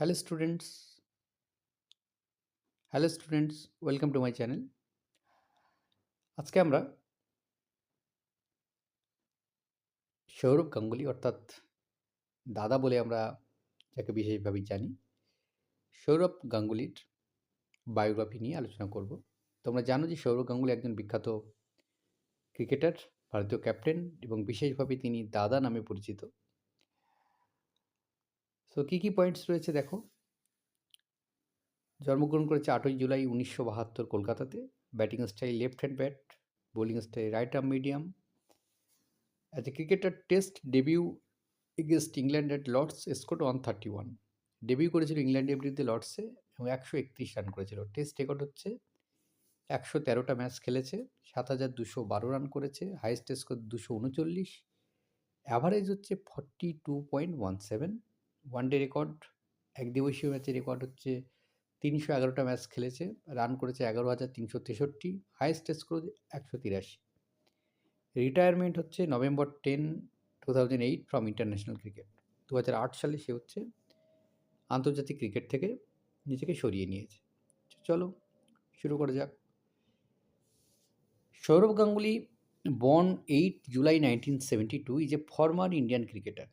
Hello students hello students welcome to my channel আজকে আমরা সৌরভ গাঙ্গুলি অর্থাৎ দাদা বলে আমরা যাকে বিশেষভাবে জানি সৌরভ গাঙ্গুলির বায়োগ্রাফি নিয়ে আলোচনা করব। তোমরা জানো যে সৌরভ গাঙ্গুলি একজন বিখ্যাত ক্রিকেটার ভারতীয় ক্যাপ্টেন এবং বিশেষভাবে তিনি দাদা নামে পরিচিত। তো কী কী পয়েন্টস রয়েছে দেখো? জন্মগ্রহণ করেছে আটই জুলাই উনিশশো বাহাত্তর কলকাতাতে। Batting style left hand bat bowling style right arm medium as a cricketer test debut against England at Lord's score one thirty one debut করেছিল ইংল্যান্ডের বিরুদ্ধে লর্ডসে এবং একশো একত্রিশ রান করেছিল। টেস্ট রেকর্ড হচ্ছে একশো তেরোটা ম্যাচ খেলেছে, সাত হাজার দুশো বারো রান করেছে হাইস্ট স্কোর দুশো উনচল্লিশ। অ্যাভারেজ হচ্ছে forty two point one seven one day record এক দিবসীয় ম্যাচের রেকর্ড হচ্ছে তিনশো এগারোটা ম্যাচ খেলেছে রান করেছে এগারো হাজার তিনশো তেষট্টি হাইয়েস্ট স্কোর একশো তিরাশি। রিটায়ারমেন্ট হচ্ছে November ten two thousand eight from international cricket দু হাজার আট সালে সে হচ্ছে আন্তর্জাতিক ক্রিকেট থেকে নিজেকে সরিয়ে নিয়েছে। চলো, শুরু করা যাক। Sourav Ganguly born eight July nineteen seventy two is a former Indian cricketer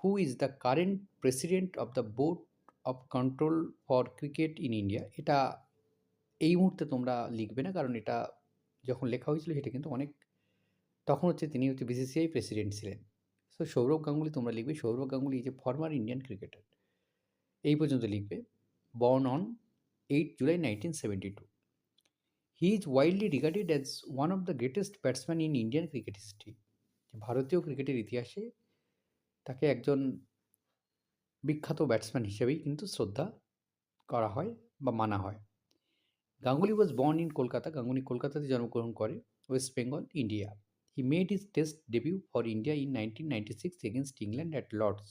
who is the current president of the board of control for cricket in India এটা এই মুহূর্তে তোমরা লিখবে না, কারণ এটা যখন লেখা হয়েছিল সেটা কিন্তু অনেক, তখন হচ্ছে তিনি হচ্ছে বিসিসিআই প্রেসিডেন্ট ছিলেন। সো সৌরভ গাঙ্গুলি তোমরা লিখবে, সৌরভ গাঙ্গুলি যে ফর্মার ইন্ডিয়ান ক্রিকেটার এই পর্যন্ত লিখবে born on eight July nineteen seventy two he is wildly regarded as one of the greatest batsman in Indian cricket history ভারতীয় ক্রিকেটের ইতিহাসে তাকে একজন বিখ্যাত ব্যাটসম্যান হিসেবেই কিন্তু শ্রদ্ধা করা হয় বা মানা হয়। Ganguly was born in Kolkata. Ganguly কলকাতাতে জন্মগ্রহণ করে West Bengal India he made is test debut for India in nineteen ninety six against England at Lord's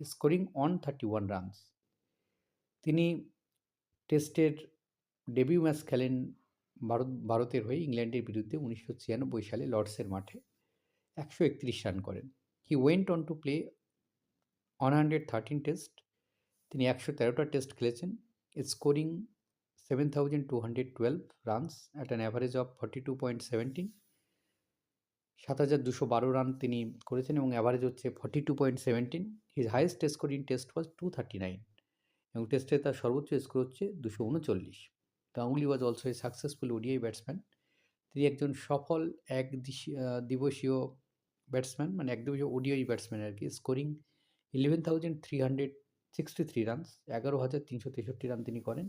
scoring on thirty one runs তিনি টেস্টের ডেবিউ ম্যাচ খেলেন ভারত, ভারতের হয়ে ইংল্যান্ডের বিরুদ্ধে উনিশশো ছিয়ানব্বই সালে লর্ডসের মাঠে। একশো একত্রিশ রান করেন। He went on to play one hundred thirteen test তিনি একশো তেরোটা টেস্ট খেলেছেন। Scoring seven thousand two hundred twelve runs at an average of forty two point seventeen সাত হাজার দুশো বারো রান তিনি করেছেন এবং অ্যাভারেজ হচ্ছে forty two point seventeen his highest score in test was two thirty nine এবং টেস্টে তার সর্বোচ্চ স্কোর হচ্ছে দুশো উনচল্লিশ। Ganguly was also a successful ODI batsman তিনি একজন সফল এক দিবসীয় ব্যাটসম্যান মানে এক দিবসীয় ওডিআই ব্যাটসম্যান আর কি scoring eleven thousand three hundred sixty three runs এগারো হাজার তিনশো তেষট্টি রান তিনি করেন।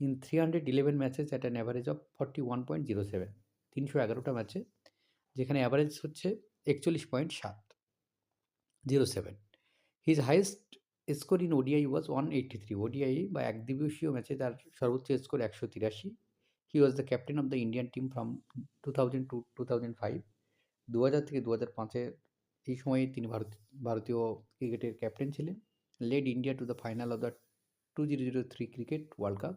In three hundred eleven matches at an average of forty one point zero seven তিনশো এগারোটা ম্যাচে যেখানে অ্যাভারেজ হচ্ছে একচল্লিশ পয়েন্ট সাত zero seven his highest score in ODI was one eighty three ODI বা এক দিবসীয় ম্যাচে তার সর্বোচ্চ স্কোর একশো তিরাশি। He was the captain of the Indian team from two thousand to two thousand five দু হাজার থেকে দু হাজার পাঁচের এই সময়ে তিনি ভারত, ভারতীয় ক্রিকেটের ক্যাপ্টেন ছিলেন। Led India to the final of the two zero zero three cricket world cup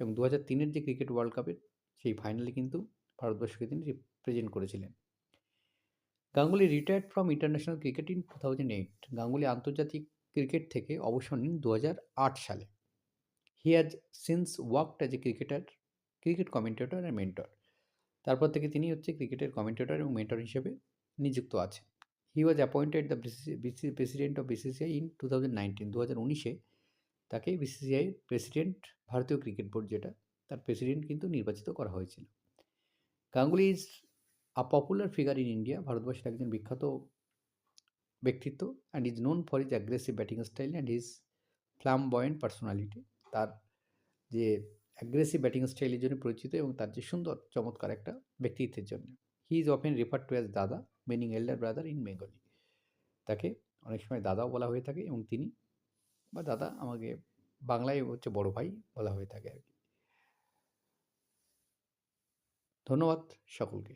এবং দু হাজার তিনের যে ক্রিকেট ওয়ার্ল্ড কাপের সেই ফাইনালে কিন্তু ভারতবর্ষকে তিনি রিপ্রেজেন্ট করেছিলেন। Ganguly retired from international cricket in two thousand eight Ganguly আন্তর্জাতিক ক্রিকেট থেকে অবসর নিন দু হাজার আট সালে। He has since worked as a cricketer cricket commentator and mentor তারপর থেকে তিনি হচ্ছে ক্রিকেটের কমেন্টেটর এবং মেন্টর হিসেবে নিযুক্ত আছেন। He was appointed the president of BCCI in two thousand nineteen দু হাজার উনিশে তাকে বিসিসিআই প্রেসিডেন্ট ভারতীয় ক্রিকেট বোর্ড যেটা, তার প্রেসিডেন্ট কিন্তু নির্বাচিত করা হয়েছিল। Ganguly is a popular figure in India ভারতবর্ষের একজন বিখ্যাত ব্যক্তিত্ব and is known for is aggressive batting style and is flamboyant personality তার যে অ্যাগ্রেসিভ ব্যাটিং স্টাইলের জন্য পরিচিত এবং তার যে সুন্দর, চমৎকার একটা ব্যক্তিত্বের জন্য। He is often refer to as Dada meaning elder brother in Bengali তাকে অনেক সময় দাদাও বলা হয়ে থাকে এবং তিনি বা দাদা আমাকে বাংলায় হচ্ছে বড় ভাই বলা হয়ে থাকে আর কি। ধন্যবাদ সকলকে।